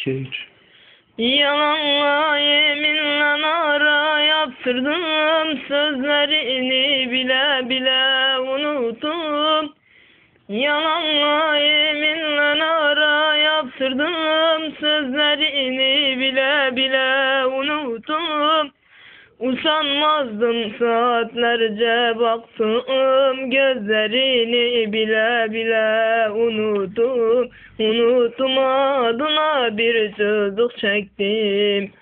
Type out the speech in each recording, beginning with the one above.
2, 3. Yalanla yeminle ara yaptırdım. Sözlerini bile bile unuttum. Yalanla yeminle ara yaptırdım. Sözlerini bile bile unuttum Usanmazdım saatlerce baktım Gözlerini bile bile unuttum. Unuttum adına bir çocuk çektim.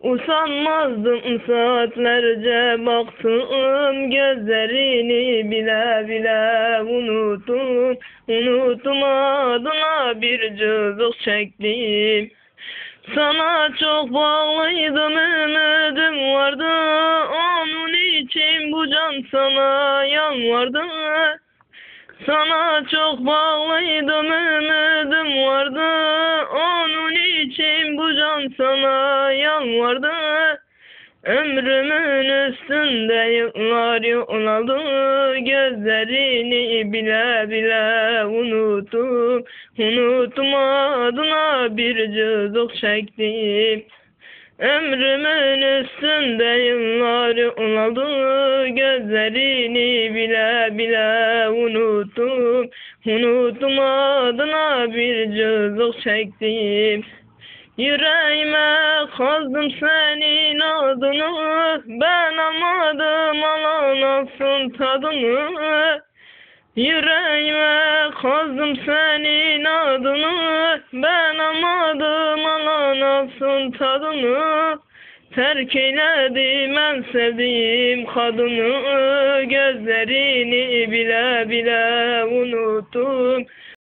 Usanmazdım saatlerce baktım Gözlerini bile bile unuttum. Unuttum adına bir çocuk çektim. Sana çok bağlıydım bu can sana yalvardı. Sana çok bağlıydım ümidim vardı. Onun için bu can sana yalvardı. Ömrümün üstünde yıllar yol aldı Gözlerini bile bile unuttum. Unuttum adına bir cızık çektim Ömrümün üstünde yıllar aldı Gözlerini bile bile unuttum. Unuttum adına bir cızık çektim. Yüreğime kazdım senin adını Ben almadım alan alsın tadını. Yüreğime kazdım senin adını alan alsın tadını Terk eyledim. En sevdiğim kadını Gözlerini bile bile unuttum